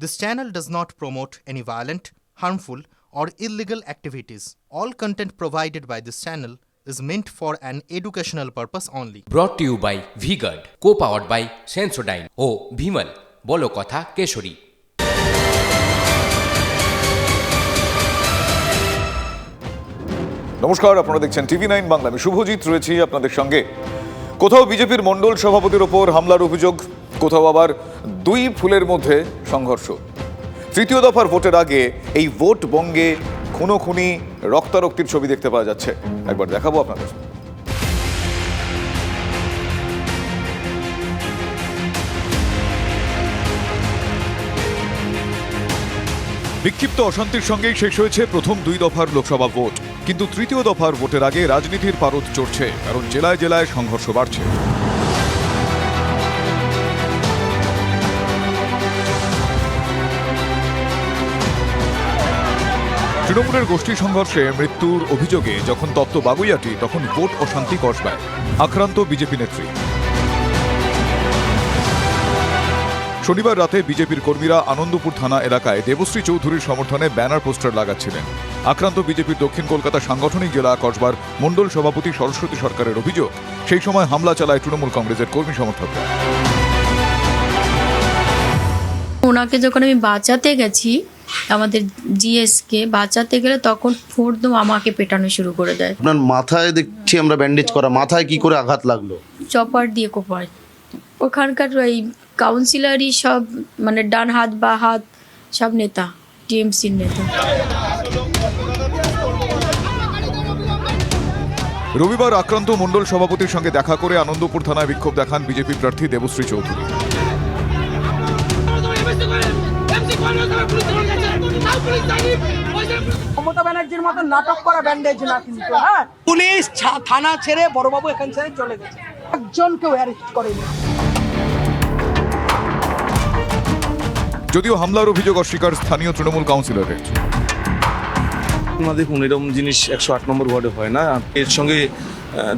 This channel does not promote any violent, harmful, or illegal activities. All content provided by this channel is meant for an educational purpose only. To you by V Guard co powered by Sensodyne ও ভিমল বলো কথা কেশরী নমস্কার আপনারা দেখছেন TV nine Bangla আমি শুভজিৎ রয়েছি আপনাদের সঙ্গে কোথাও বিজেপির মণ্ডল সভাপতির ওপর হামলার অভিযোগ, কোথাও আবার দুই ফুলের মধ্যে সংঘর্ষ। তৃতীয় দফার ভোটের আগে এই ভোট বঙ্গে খুনোখুনি, রক্তারক্তির ছবি দেখতে পাওয়া যাচ্ছে। একবার দেখাবো আপনাদের। বিক্ষিপ্ত অশান্তির সঙ্গেই শেষ হয়েছে প্রথম দুই দফার লোকসভা ভোট। কিন্তু তৃতীয় দফার ভোটের আগে রাজনীতির পারদ চড়ছে, কারণ জেলায় জেলায় সংঘর্ষ বাড়ছে। তৃণমূলের গোষ্ঠী সংঘর্ষে মৃত্যুর অভিযোগে যখন তত্ত্ব বাগুইয়াটি, তখন ভোট অশান্তি কসবায়, আক্রান্ত বিজেপি নেত্রী। শনিবার রাতে বিজেপির কর্মীরা আনন্দপুর থানা এলাকায় দেবশ্রী চৌধুরীর সমর্থনে ব্যানার পোস্টার লাগাচ্ছিলেন। আক্রান্ত বিজেপির দক্ষিণ কলকাতা সাংগঠনিক জেলা কসবার মণ্ডল সভাপতি সরস্বতী সরকারের অভিযোগ সেই সময় হামলা চালায় তৃণমূল কংগ্রেসের কর্মী সমর্থকরা। ওনাকে যখন আমি বাঁচাতে গেছি আমাদের জিএসকে বাঁচাতে গেলে তখন ফোর্দম আমাকে পেটানো শুরু করে দেয়। আপনার মাথায় দেখছি আমরা ব্যান্ডেজ করা মাথায় কি করে আঘাত লাগল? চপার দিয়ে কোপায়। ওখানকার ওই কাউন্সিলারই সব মানে ডান হাত বা হাত সব নেতা টিএমসির নেতা। রবিবার আক্রান্ত মণ্ডল সভাপতির সঙ্গে দেখা করে আনন্দপুর থানায় বিক্ষোভ দেখান বিজেপি প্রার্থী দেবশ্রী চৌধুরী। মমতা ব্যানার্জির মতো নাটক করা ব্যান্ডেজ না কিন্তু হ্যাঁ? পুলিশ থানা ছেড়ে বড়বাবু এখান ছেড়ে চলে গেছে। একজনকেও অ্যারেস্ট করেনি। যদিও হামলার অভিযোগ অস্বীকার স্থানীয় তৃণমূল কাউন্সিলরের না দেখুন এরকম জিনিস একশো আট নম্বর ওয়ার্ডে হয় না? এর সঙ্গে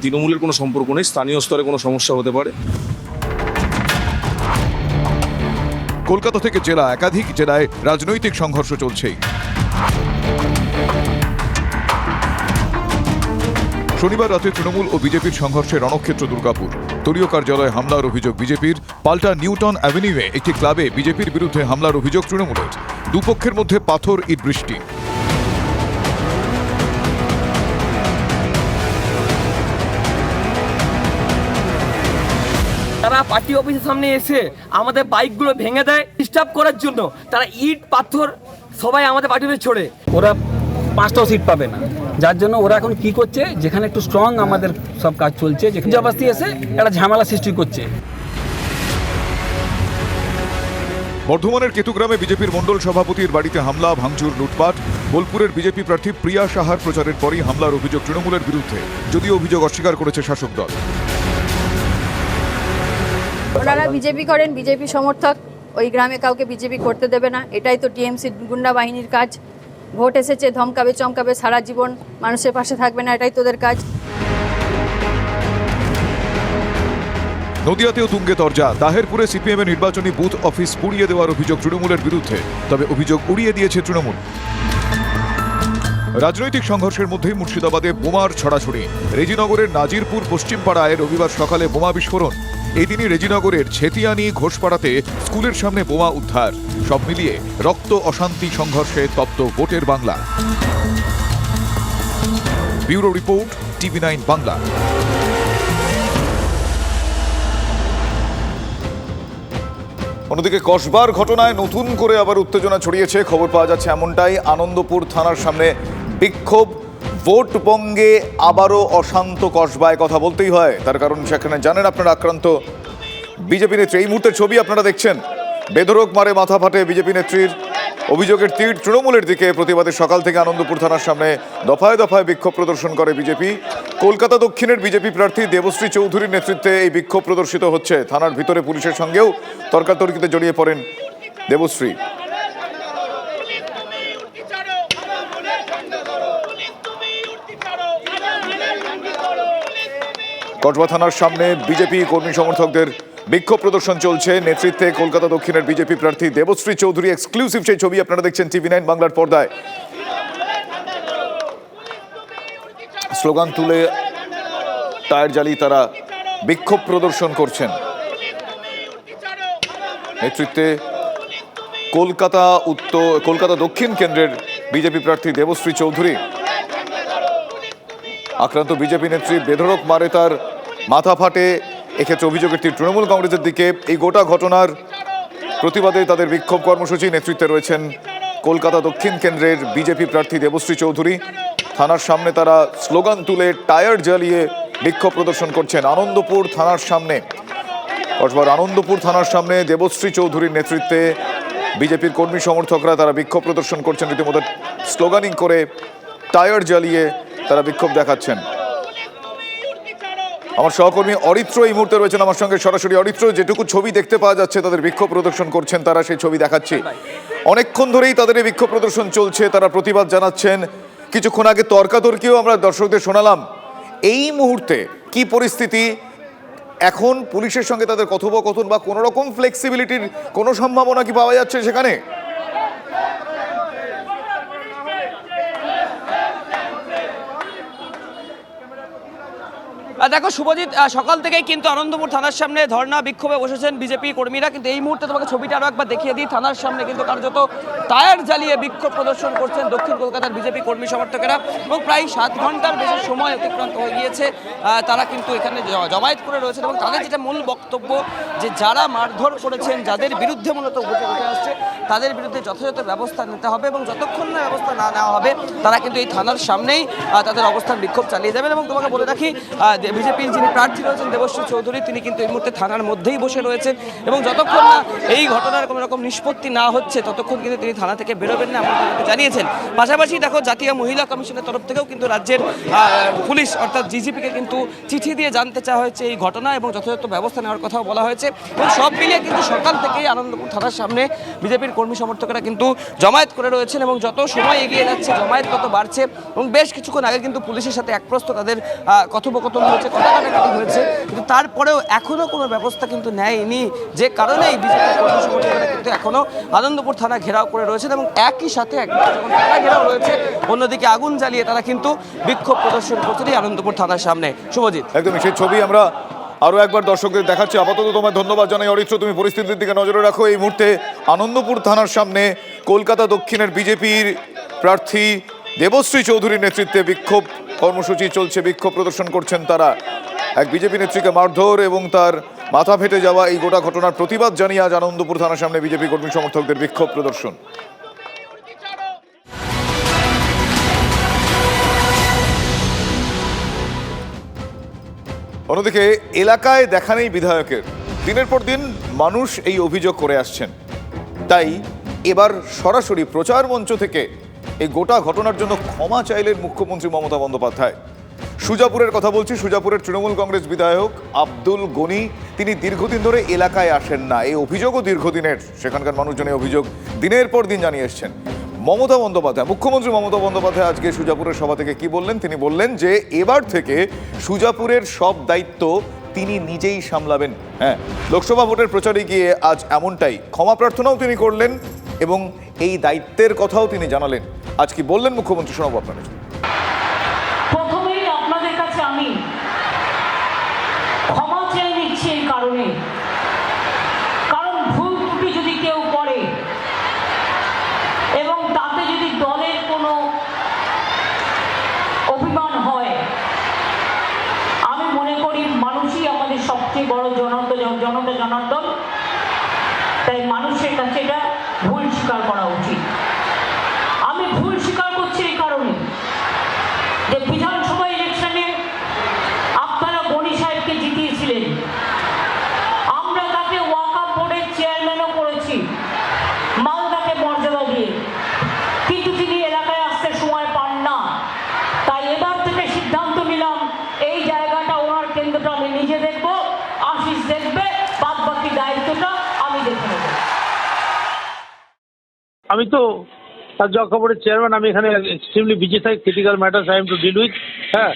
তৃণমূলের কোনো সম্পর্ক নেই, স্থানীয় স্তরে কোনো সমস্যা হতে পারে? কলকাতা থেকে জেলা একাধিক জেলায় রাজনৈতিক সংঘর্ষ চলছেই। শনিবার রাতে তৃণমূল ও বিজেপির সংঘর্ষে রণক্ষেত্র দুর্গাপুর। দলীয় কার্যালয়ে হামলার অভিযোগ বিজেপির। পাল্টা নিউটন অ্যাভিনিউয়ে একটি ক্লাবে বিজেপির বিরুদ্ধে হামলার অভিযোগ তৃণমূলের। দুপক্ষের মধ্যে পাথর ইট বৃষ্টি। তারা পার্টি অফিসের সামনে এসে আমাদের বাইকগুলো ভেঙে দেয় ডিস্টার্ব করার জন্য। তারা ইট, পাথর সবাই আমাদের পার্টি অফিসে ছোড়ে। ওরা পাঁচটাও সিট পাবে না। যার জন্য ওরা এখন কি করছে, যেখানে একটু স্ট্রং আমাদের সব কাজ চলছে, যেখানে জাবাস্তি এসে একটা ঝামেলা সৃষ্টি করছে। বর্ধমানের কেতুগ্রামে বিজেপির মণ্ডল সভাপতির বাড়িতে হামলা, ভাঙচুর, লুটপাট। বোলপুরের বিজেপি প্রার্থী প্রিয়া সাহার প্রচারের পরই হামলার অভিযোগ তৃণমূলের বিরুদ্ধে। যদিও অভিযোগ অস্বীকার করেছে শাসক দল। ওনারা বিজেপি করেন, বিজেপি সমর্থক, ওই গ্রামে কাউকে বিজেপি করতে দেবে না। এটাই তো টিএমসি গুন্ডা বাহিনীর কাজ। ভোট এসেছে, ধমকাবে, চমকাবে, সারা জীবন মানুষের পাশে থাকবে না, এটাই তোদের কাজ। নদিয়াতেও তুঙ্গে তরজা। তাহেরপুরে সিপিএমের নির্বাচনী বুথ অফিস পুড়িয়ে দেওয়ার অভিযোগ তৃণমূলের বিরুদ্ধে। তবে অভিযোগ উড়িয়ে দিয়েছে তৃণমূল। রাজনৈতিক সংঘর্ষের মধ্যেই মুর্শিদাবাদে বোমার ছড়াছড়ি। রেজিনগরের নাজিরপুর পশ্চিমপাড়ায় রবিবার সকালে বোমা বিস্ফোরণ। এদিনই রেজিনগরের ছেতিয়ানি ঘোষপাড়াতে স্কুলের সামনে বোমা উদ্ধার। সব মিলিয়ে রক্ত অশান্তি সংঘর্ষে তপ্ত ভোটের Bangla. Bureau report, TV nine Bangla. অন্যদিকে কসবার ঘটনায় নতুন করে আবার উত্তেজনা ছড়িয়েছে। খবর পাওয়া যাচ্ছে এমনটাই আনন্দপুর থানার সামনে বিক্ষোভ। ভোট বঙ্গে আবারও অশান্ত কসবায় কথা বলতেই হয়। তার কারণ সেখানে জানেন আপনারা আক্রান্ত বিজেপি নেত্রী। এই মুহূর্তে ছবি আপনারা দেখছেন। বেধরক মারে মাথা ফাটে বিজেপি নেত্রীর। অভিযোগের তীর তৃণমূলের দিকে প্রতিবাদে সকাল থেকে আনন্দপুর থানার সামনে দফায় দফায় বিক্ষোভ প্রদর্শন করে বিজেপি। কলকাতা দক্ষিণের বিজেপি প্রার্থী দেবশ্রী চৌধুরীর নেতৃত্বে এই বিক্ষোভ প্রদর্শিত হচ্ছে। থানার ভিতরে পুলিশের সঙ্গেও তর্কাতর্কিতে জড়িয়ে পড়েন দেবশ্রী। কসবা থানার সামনে বিজেপি কর্মী সমর্থকদের বিক্ষোভ প্রদর্শন চলছে। নেতৃত্বে কলকাতা দক্ষিণের বিজেপি প্রার্থী দেবশ্রী চৌধুরী এক্সক্লুসিভ সেই ছবি আপনারা দেখছেন টিভি নাইন বাংলার পর্দায়। স্লোগান তুলে টায়ার জ্বালিয়ে তারা বিক্ষোভ প্রদর্শন করছেন। নেতৃত্বে কলকাতা উত্তর কলকাতা দক্ষিণ কেন্দ্রের বিজেপি প্রার্থী দেবশ্রী চৌধুরী। আক্রান্ত বিজেপি নেত্রী বেধড়ক মারে তার মাথা ফাটে। এক্ষেত্রে অভিযোগের তীর তৃণমূল কংগ্রেসের দিকে। এই গোটা ঘটনার প্রতিবাদে তাদের বিক্ষোভ কর্মসূচি নেতৃত্বে রয়েছেন কলকাতা দক্ষিণ কেন্দ্রের বিজেপি প্রার্থী দেবশ্রী চৌধুরী। থানার সামনে তারা স্লোগান তুলে টায়ার জ্বালিয়ে বিক্ষোভ প্রদর্শন করছেন আনন্দপুর থানার সামনে। কসবার আনন্দপুর থানার সামনে দেবশ্রী চৌধুরীর নেতৃত্বে বিজেপির কর্মী সমর্থকরা তারা বিক্ষোভ প্রদর্শন করছেন। রীতিমতো স্লোগানিং করে টায়ার জ্বালিয়ে তারা বিক্ষোভ দেখাচ্ছেন। আমার সহকর্মী অরিত্র এই মুহূর্তে রয়েছেন আমার সঙ্গে। সরাসরি অরিত্র, যেটুকু ছবি দেখতে পাওয়া যাচ্ছে, তাদের বিক্ষোভ প্রদর্শন করছেন তারা, সেই ছবি দেখাচ্ছে। অনেকক্ষণ ধরেই তাদের এই বিক্ষোভ প্রদর্শন চলছে, তারা প্রতিবাদ জানাচ্ছেন। কিছুক্ষণ আগে তর্কাতর্কিও আমরা দর্শকদের শোনালাম। এই মুহূর্তে কি পরিস্থিতি? এখন পুলিশের সঙ্গে তাদের কথোপকথন বা কোনো রকম ফ্লেক্সিবিলিটির কোনো সম্ভাবনা কি পাওয়া যাচ্ছে সেখানে? দেখো শুভজিৎ সকাল থেকেই কিন্তু আনন্দপুর থানার সামনে ধর্ণা বিক্ষোভে বসেছেন বিজেপি কর্মীরা। কিন্তু এই মুহূর্তে তোমাকে ছবিটা আরও একবার দেখিয়ে দিই। থানার সামনে কিন্তু কার্যত টায়ার জ্বালিয়ে বিক্ষোভ প্রদর্শন করছেন দক্ষিণ কলকাতার বিজেপি কর্মী সমর্থকেরা। এবং প্রায় সাত ঘণ্টার বেশি সময় অতিক্রান্ত হয়ে গিয়েছে। তারা কিন্তু এখানে জমায়েত করে রয়েছেন। এবং তাদের যেটা মূল বক্তব্য, যে যারা মারধর করেছেন, যাদের বিরুদ্ধে মূলত অভিযোগ উঠে আসছে, তাদের বিরুদ্ধে যথাযথ ব্যবস্থা নিতে হবে এবং যতক্ষণ না ব্যবস্থা না নেওয়া হবে, তারা কিন্তু এই থানার সামনেই তাদের অবস্থান বিক্ষোভ চালিয়ে যাবেন। এবং তোমাকে বলে রাখি বিজেপির যিনি প্রার্থী রয়েছেন দেবশ্রী চৌধুরী, তিনি কিন্তু এই মুহূর্তে থানার মধ্যেই বসে রয়েছেন এবং যতক্ষণ না এই ঘটনার কোনো রকম নিষ্পত্তি না হচ্ছে, ততক্ষণ কিন্তু তিনি থানা থেকে বেরোবেন না এমন কিন্তু জানিয়েছেন। পাশাপাশি দেখো, জাতীয় মহিলা কমিশনের তরফ থেকেও কিন্তু রাজ্যের পুলিশ অর্থাৎ জিজিপিকে কিন্তু চিঠি দিয়ে জানতে চাওয়া হয়েছে এই ঘটনা এবং যথাযথ ব্যবস্থা নেওয়ার কথাও বলা হয়েছে এবং সব মিলিয়ে কিন্তু সকাল থেকেই আনন্দপুর থানার সামনে বিজেপির কর্মী সমর্থকেরা কিন্তু জমায়েত করে রয়েছেন এবং যত সময় এগিয়ে যাচ্ছে, জমায়েত তত বাড়ছে এবং বেশ কিছুক্ষণ আগে কিন্তু পুলিশের সাথে একপ্রস্ত তাদের কথোপকথন হয়েছে। কাটাকাটি হয়েছে, কিন্তু তারপরেও এখনও কোনো ব্যবস্থা কিন্তু নেয়নি। যে কারণে এই বিজেপি কর্মী কিন্তু এখনও আনন্দপুর থানা ঘেরাও করে রয়েছেন এবং একই সাথে থানা ঘেরাও রয়েছে, অন্যদিকে আগুন জ্বালিয়ে তারা কিন্তু বিক্ষোভ প্রদর্শন করছেন এই আনন্দপুর থানার সামনে। শুভজিৎ। একদমই সেই ছবি আমরা আরও একবার দর্শকদের দেখাচ্ছি। আপাতত তোমায় ধন্যবাদ জানাই। অরিত্র, তুমি পরিস্থিতির দিকে নজরে রাখো। এই মুহূর্তে আনন্দপুর থানার সামনে কলকাতা দক্ষিণের বিজেপির প্রার্থী দেবশ্রী চৌধুরীর নেতৃত্বে বিক্ষোভ কর্মসূচি চলছে, বিক্ষোভ প্রদর্শন করছেন তারা। এক বিজেপি নেত্রীকে মারধর এবং তার মাথা ফেটে যাওয়া এই গোটা ঘটনার প্রতিবাদ জানিয়ে আজ আনন্দপুর থানার সামনে বিজেপি কর্মী সমর্থকদের বিক্ষোভ প্রদর্শন। অন্যদিকে, এলাকায় দেখা নেই বিধায়কের। দিনের পর দিন মানুষ এই অভিযোগ করে আসছেন। তাই এবার সরাসরি প্রচার মঞ্চ থেকে এই গোটা ঘটনার জন্য ক্ষমা চাইলেন মুখ্যমন্ত্রী মমতা বন্দ্যোপাধ্যায়। সুজাপুরের কথা বলছি, সুজাপুরের তৃণমূল কংগ্রেস বিধায়ক আব্দুল গনি, তিনি দীর্ঘদিন ধরে এলাকায় আসেন না। এই অভিযোগও দীর্ঘদিনের, সেখানকার মানুষজনের অভিযোগ। দিনের পর দিন জানিয়ে এসছেন মমতা বন্দ্যোপাধ্যায়। মুখ্যমন্ত্রী মমতা বন্দ্যোপাধ্যায় আজকে সুজাপুরের সভা থেকে কি বললেন? তিনি বললেন যে, এবার থেকে সুজাপুরের সব দায়িত্ব তিনি নিজেই সামলাবেন। হ্যাঁ লোকসভা ভোটের প্রচারে গিয়ে আজ এমনটাই। ক্ষমা প্রার্থনাও তিনি করলেন এবং এই দায়িত্বের কথাও তিনি জানালেন। আজ কি বললেন মুখ্যমন্ত্রী? শোনাবো আপনাদের। প্রথমেই আপনাদের কাছে আমি চেয়ে নিচ্ছি এই কারণে। কারণ ভুল যদি কেউ করে এবং তাতে যদি দলের কোনো অভিমান হয়, আমি মনে করি মানুষই আমাদের সবচেয়ে বড় জনতা জনার্দন। তাই মানুষের কাছে এটা ভুল স্বীকার করা উচিত আমি ভুল স্বীকার করছি এই কারণে যে বিধানসভা ইলেকশনে আপনারা গণি সাহেবকে জিতিয়েছিলেন আমরা তাকে ওয়াকাপ বোর্ডের চেয়ারম্যানও করেছি মালদাকে মর্যাদা দিয়ে কিন্তু তিনি এলাকায় আসতে সময় পান না তাই এবার থেকে সিদ্ধান্ত নিলাম এই জায়গাটা ওনার কেন্দ্রটা আমি নিজে দেখব আশিস দেখবে বাদ বাকি দায়িত্বটা আমি আমি তো রাজ্য খবরের চেয়ারম্যান আমি এখানে এক্সট্রিমলি বিজি থাকি critical matters I am to deal with হ্যাঁ?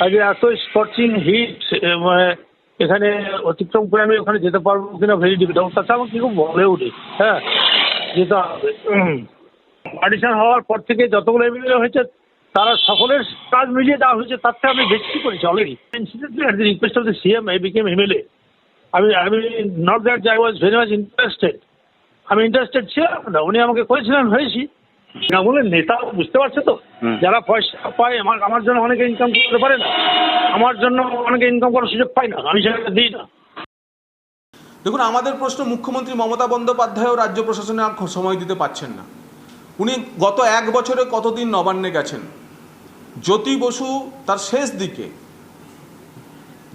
আজকে এত স্কচিং হিট এখানে অতিক্রম করে আমি ওখানে যেতে পারব কিনা ভেরি ডিফিকাল্ট তাছাড়া আমাকে কেউ বলে উঠে হ্যাঁ? যেতে হবে। অডিশন হওয়ার পর থেকে যতগুলো এমএলএ হয়েছে, তারা সকলের কাজ মিলিয়ে দেওয়া হয়েছে, তার থেকে আমি বেশি করেছি already request of the CM I became MLA আমি আমি not that I was very much interested আমি ইন্টারেস্টেড ছিলাম না উনি আমাকে করেছিলেন হয়েছি। তৃণমূলের নেতা বুঝতে পারছে তো? যারা পয়সা পায় আমার আমার জন্য অনেকে ইনকাম করতে পারে না। আমার জন্য অনেকে ইনকাম করার সুযোগ পায় না আমি সেটা দিই না। দেখুন আমাদের প্রশ্ন মুখ্যমন্ত্রী মমতা বন্দ্যোপাধ্যায়ও রাজ্য প্রশাসনে আর সময় দিতে পারছেন না। উনি গত এক বছরে কতদিন নবান্নে গেছেন? জ্যোতি বসু তার শেষ দিকে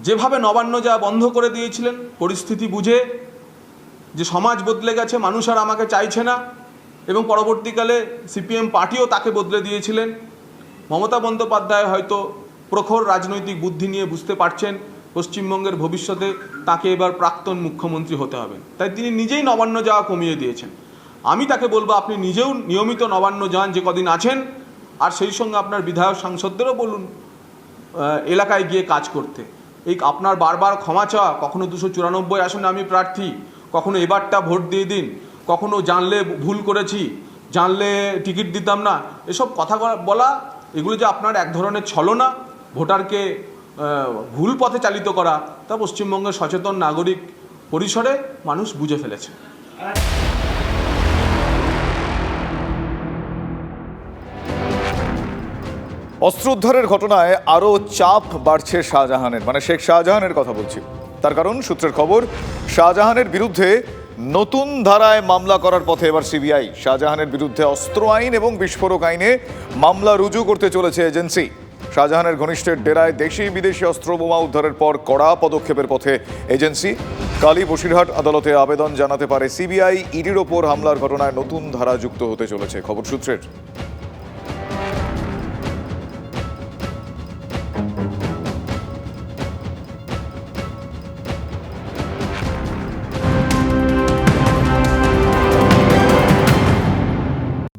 যেভাবে নবান্ন যা বন্ধ করে দিয়েছিলেন, পরিস্থিতি বুঝে যে সমাজ বদলে গেছে, মানুষ আর আমাকে চাইছে না। এবং পরবর্তীকালে সিপিএম পার্টিও তাকে বদলে দিয়েছিলেন। মমতা বন্দ্যোপাধ্যায় হয়তো প্রখর রাজনৈতিক বুদ্ধি নিয়ে বুঝতে পারছেন, পশ্চিমবঙ্গের ভবিষ্যতে তাকে এবার প্রাক্তন মুখ্যমন্ত্রী হতে হবে। তাই তিনি নিজেই নবান্ন যাওয়া কমিয়ে দিয়েছেন। আমি তাকে বলব, আপনি নিজেও নিয়মিত নবান্ন যান, যে কদিন আছেন, আর সেই সঙ্গে আপনার বিধায়ক সাংসদদেরও বলুন এলাকায় গিয়ে কাজ করতে। এই আপনার বারবার ক্ষমা চাওয়া, কখনো দুশো চুরানব্বই আসনে আমি প্রার্থী, কখনো এবারটা ভোট দিয়ে দিন, কখনো জানলে ভুল করেছি, জানলে টিকিট দিতাম না, এসব কথা বলা- এগুলো যে আপনার এক ধরনের ছলনা, ভোটারকে ভুল পথে চালিত করা, তা পশ্চিমবঙ্গের সচেতন নাগরিক পরিসরে মানুষ বুঝে ফেলেছে। অস্ত্র উদ্ধারের ঘটনায় আরও চাপ বাড়ছে শাহজাহানের। মানে শেখ শাহজাহানের কথা বলছি। তার কারণ, সূত্রের খবর, শাহজাহানের বিরুদ্ধে নতুন ধারায় মামলা করার পথে এবার সিবিআই। শাহজাহানের বিরুদ্ধে অস্ত্র আইন এবং বিস্ফোরক আইনে মামলা রুজু করতে চলেছে এজেন্সি। শাহজাহানের ঘনিষ্ঠের ডেরায় দেশি বিদেশি অস্ত্র বোমা উদ্ধারের পর কড়া পদক্ষেপের পথে এজেন্সি। কালী বসিরহাট আদালতে আবেদন জানাতে পারে সিবিআই। ইডির ওপর হামলার ঘটনায় নতুন ধারা যুক্ত হতে চলেছে। খবর সূত্রের।